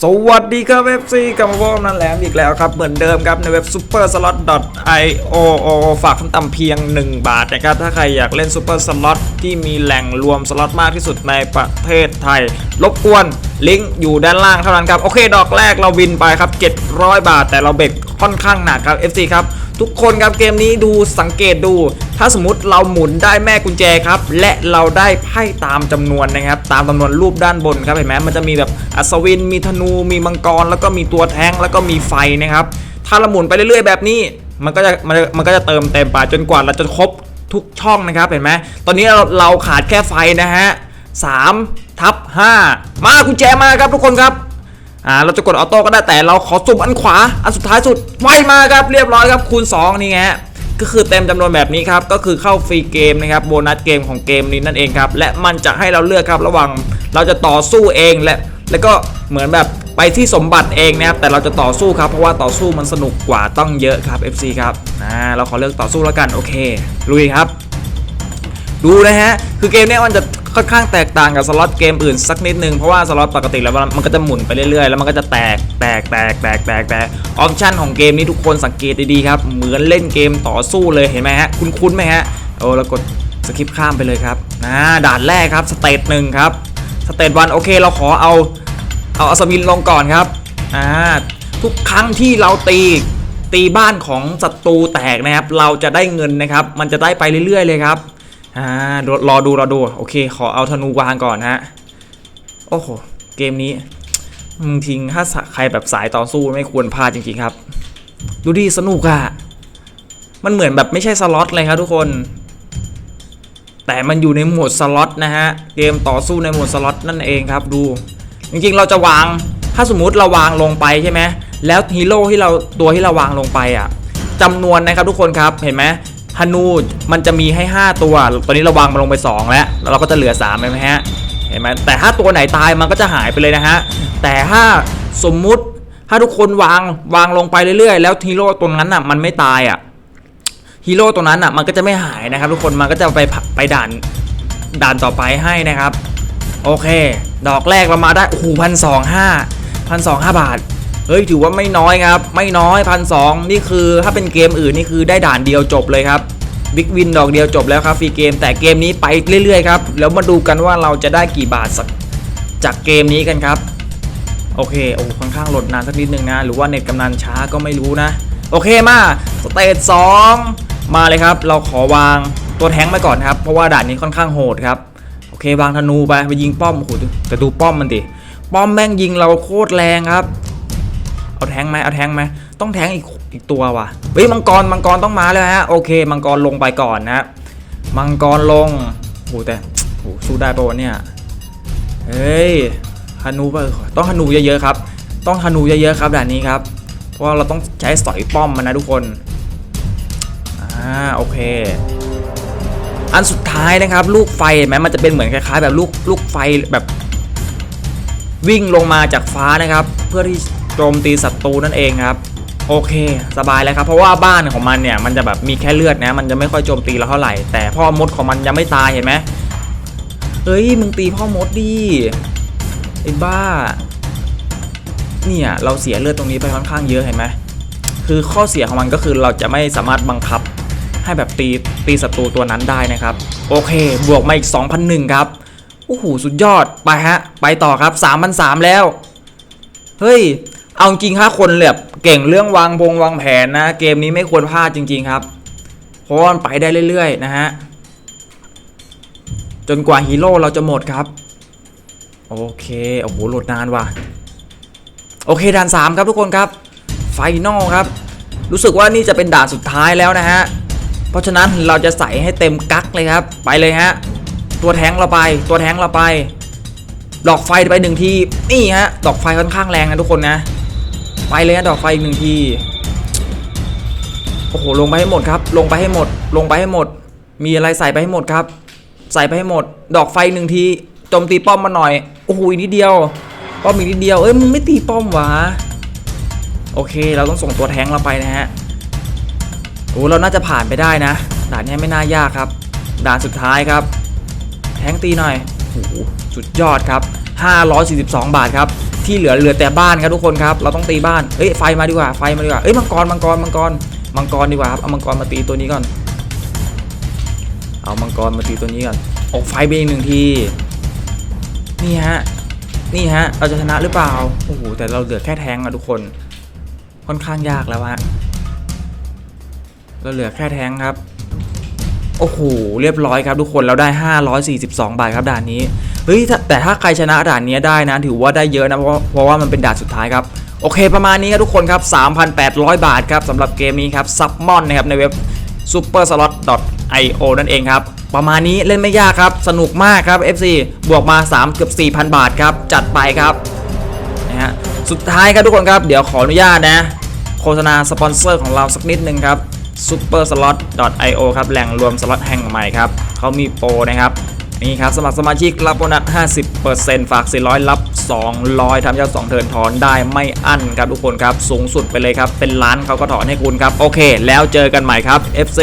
สวัสดีครับ FC กลับมาพบกับนันแหลมอีกแล้วครับ เหมือนเดิมครับในเว็บ superslot.io ฝากคำต่ำเพียง 1 บาทนะครับ ถ้าใครอยากเล่น Super Slot ที่มีแหล่งรวมสล็อตมากที่สุดในประเทศไทย รบกวนลิงก์อยู่ด้านล่างเท่านั้นครับ โอเค ดอกแรกเราวินไปครับ 700 บาท แต่เราเบรกค่อนข้างหนักครับ FC ครับ ทุกคนครับเกมนี้ดูสังเกตดู ถ้าสมมติเราหมุนได้แม่กุญแจครับ และเราได้ไพ่ตามจำนวนนะครับ ตามจำนวนรูปด้านบนครับเห็นไหมมันจะมีแบบอัศวิน มีธนู มีมังกร แล้วก็มีตัวแท้งแล้วก็มีไฟนะครับ ถ้าเราหมุนไปเรื่อยๆแบบนี้ มันก็จะมันมันก็จะเติมเต็มไปจนกว่าเราจะครบทุกช่องนะครับเห็นไหมตอนนี้เราเราขาดแค่ไฟนะฮะสามทับห้ามากุญแจมาครับทุกคนครับ อ่าเราจะกดออโต้ก็ได้แต่เราขอสุ่มอันขวาอันสุดท้ายสุดไวมาครับเรียบร้อยครับคูณ 2 นี่ไงก็คือเต็มจำนวนแบบนี้ครับก็คือเข้าฟรีเกมนะครับโบนัสเกมของเกมนี้นั่นเองครับและมันจะให้เราเลือกครับระหว่างเราจะต่อสู้เองและแล้วก็เหมือนแบบไปที่สมบัติเองนะครับแต่เราจะต่อสู้ครับเพราะว่าต่อสู้มันสนุกกว่าต้องเยอะครับ FC ครับอ่าเราขอเลือกต่อสู้แล้วกันโอเคลุยครับ ดูนะฮะคือเกมนี้มันจะ ค่อนข้างแตกต่างกับสล็อตเกมอื่นสักนิดนึง เพราะว่าสล็อตปกติแล้วมันก็จะหมุนไปเรื่อยๆ แล้วมันก็จะแตกแตกแตกแตกแตกแตกออปชั่นของเกมนี้ทุกคนสังเกตดีๆครับ เหมือนเล่นเกมต่อสู้เลยเห็นไหมฮะ คุ้นๆไหมฮะโอ้แล้วกดสกิปข้ามไปเลยครับนะด่านแรกครับสเตจหนึ่งครับสเตจวันโอเคเราขอเอาเอาอัศวินลงก่อนครับอ่าทุกครั้งที่เราตีตีบ้านของศัตรูแตกนะครับ เราจะได้เงินนะครับ มันจะได้ไปเรื่อยๆเลยครับ อ่ารอรอดูรอดูโอเค ขอเอาธนูวางก่อนฮะโอ้โหเกมนี้มึงทิ้งถ้าใครแบบสายต่อสู้ไม่ควรพลาดจริงๆครับ ดูดิสนุกอะมันเหมือนแบบไม่ใช่สล็อตเลยครับทุกคน แต่มันอยู่ในโหมดสล็อตนะฮะเกมต่อสู้ในโหมดสล็อตนั่นเองครับดู จริงๆเราจะวางถ้าสมมุติเราวางลงไปใช่ไหมแล้วฮีโร่ที่เราตัวที่เราวางลงไปอะจำนวนนะครับทุกคนครับเห็นไหม ฮานูมันจะมีให้ 5 ตัว ตอนนี้เราวางมันลงไป 2 แล้ว แล้วเราก็จะเหลือ3เห็นไหมฮะ เห็นไหมแต่ถ้าตัวไหนตายมันก็จะหายไปเลยนะฮะ แต่ถ้าสมมุติถ้าทุกคนวางวางลงไปเรื่อยๆ แล้วฮีโร่ตรงนั้นอะมันไม่ตายอะฮีโร่ตัวนั้นอะมันก็จะไม่หายนะครับ ทุกคนมันก็จะไปไปด่านด่านต่อไปให้นะครับ โอเค ดอกแรกเรามาได้โอ้โหพันสองห้าพันสองห้าบาท ฮ้ยถือว่าไม่น้อยครับ ไม่น้อยพันสองนี่คือถ้าเป็นเกมอื่นนี่คือได้ด่านเดียวจบเลยครับบิ๊กวินดอกเดียวจบแล้วครับฟรีเกมแต่เกมนี้ไปเรื่อยๆครับแล้วมาดูกันว่าเราจะได้กี่บาทจากเกมนี้กันครับ โอเคโอ้ค่อนข้างโหลดนานสักนิดนึงนะ หรือว่าเน็ตกำนันช้าก็ไม่รู้นะ โอเคมาสเตจสองมาเลยครับ เราขอวางตัวแท้งไปก่อนครับ เพราะว่าด่านนี้ค่อนข้างโหดครับโอเควางธนูไปไปยิงป้อมโอ้โหแต่ดูป้อมมันดิป้อมแม่งยิงเราโคตรแรงครับ เอาแทงไหมเอาแทงไหมต้องแทงอีกอีกตัวว่ะเฮ้ยมังกรมังกรต้องมาแล้วฮะโอเค มังกรลงไปก่อนนะมังกรลงโอ้โหแต่โอ้โหสู้ได้ปะวะเนี่ยเฮ้ยฮานูไปต้องฮานูเยอะๆครับ ต้องฮานูเยอะๆครับด่านนี้ครับ เพราะเราต้องใช้สอยป้อมมันนะทุกคนอ่าโอเคอันสุดท้ายนะครับ ลูกไฟเห็นไหมมันจะเป็นเหมือนคล้ายๆ แบบลูกลูกไฟแบบ วิ่งลงมาจากฟ้านะครับ เพื่อที่ โจมตีศัตรูนั่นเองครับโอเค สบายแล้วครับ เพราะว่าบ้านของมันเนี่ย มันจะแบบมีแค่เลือดนะ มันจะไม่ค่อยโจมตีเราเท่าไหร่ แต่พ่อมดของมันยังไม่ตายเห็นไหมเฮ้ย มึงตีพ่อมดดิไอ้บ้า เนี่ย เราเสียเลือดตรงนี้ไปค่อนข้างเยอะเห็นไหมคือข้อเสียของมันก็คือเราจะไม่สามารถบังคับ ให้แบบตีตีศัตรูตัวนั้นได้นะครับ โอเค บวกมาอีก 2,001 ครับโอ้โหสุดยอดไปฮะ ไปต่อครับ3,003แล้ว เฮ้ย เอาจริงถ้าคนแบบเก่งเรื่องวางพงวางแผนนะ เกมนี้ไม่ควรพลาดจริง ๆครับ เพราะมันไปได้เรื่อยๆนะฮะ จนกว่าฮีโร่เราจะหมดครับ โอเค โอ้โหโหลดนานว่ะ โอเคด่าน 3 ครับทุกคนครับ ไฟนอลครับ รู้สึกว่านี่จะเป็นด่านสุดท้ายแล้วนะฮะ เพราะฉะนั้นเราจะใส่ให้เต็มกั๊กเลยครับ ไปเลยฮะ ตัวแทงเราไป ตัวแทงเราไป ดอกไฟไปหนึ่งที นี่ฮะ ดอกไฟค่อนข้างแรงนะทุกคนนะ ไปเลยฮะดอกไฟอีกหนึ่งที โอ้โห ลงไปให้หมดครับ ลงไปให้หมด ลงไปให้หมด มีอะไรใส่ไปให้หมดครับ ใส่ไปให้หมด ดอกไฟหนึ่งทีโจมตีป้อมมาหน่อย โอ้โหอีนิดเดียว ป้อมอีกนิดเดียว เอ้ย มึงไม่ตีป้อมวะ โอเค เราต้องส่งตัวแทงเราไปนะฮะ โอ้เราน่าจะผ่านไปได้นะ ด่านนี้ไม่น่ายากครับ ด่านสุดท้ายครับ แทงตีหน่อยโอ้โหสุดยอดครับ 542 บาทครับ ที่เหลือเหลือแต่บ้านครับทุกคนครับ เราต้องตีบ้าน เอ้ยไฟมาดีกว่าไฟมาดีกว่า เอ้ยมังกรมังกรมังกรมังกรดีกว่าครับเอามังกรมาตีตัวนี้ก่อน เอามังกรมาตีตัวนี้ก่อนออกไฟไปอีกหนึ่งทีนี่ฮะนี่ฮะเราจะชนะหรือเปล่าโอ้โหแต่เราเหลือแค่แทงอะทุกคน ค่อนข้างยากแล้วฮะเราเหลือแค่แทงครับ โอ้โหเรียบร้อยครับทุกคนเราได้ 542 บาทครับด่านนี้เฮ้ยแต่ถ้าใครชนะด่านนี้ได้นะ ถือว่าได้เยอะนะเพราะเพราะว่ามันเป็นด่านสุดท้ายครับโอเคประมาณนี้ครับทุกคนครับ 3,800 บาทครับสำหรับเกมนี้ครับซับมอนนะครับในเว็บ superslot.io นั่นเองครับ ประมาณนี้เล่นไม่ยากครับ สนุกมากครับ FC บวกมา 3 เกือบ 4,000 บาทครับ จัดไปครับนะฮะสุดท้ายครับทุกคนครับ เดี๋ยวขออนุญาตนะ โฆษณาสปอนเซอร์ของเราสักนิดนึงครับ superslot.io ครับแหล่งรวมสล็อตแห่งใหม่ครับเขามีโปรนะครับนี่ครับสมัครสมาชิกรับโบนัส 50%ฝาก 400 รับ 200ทำยอด2เทินถอนได้ไม่อั้นครับทุกคนครับ สูงสุดไปเลยครับ เป็นล้านเขาก็ถอนให้คุณครับ โอเค แล้วเจอกันใหม่ครับ FC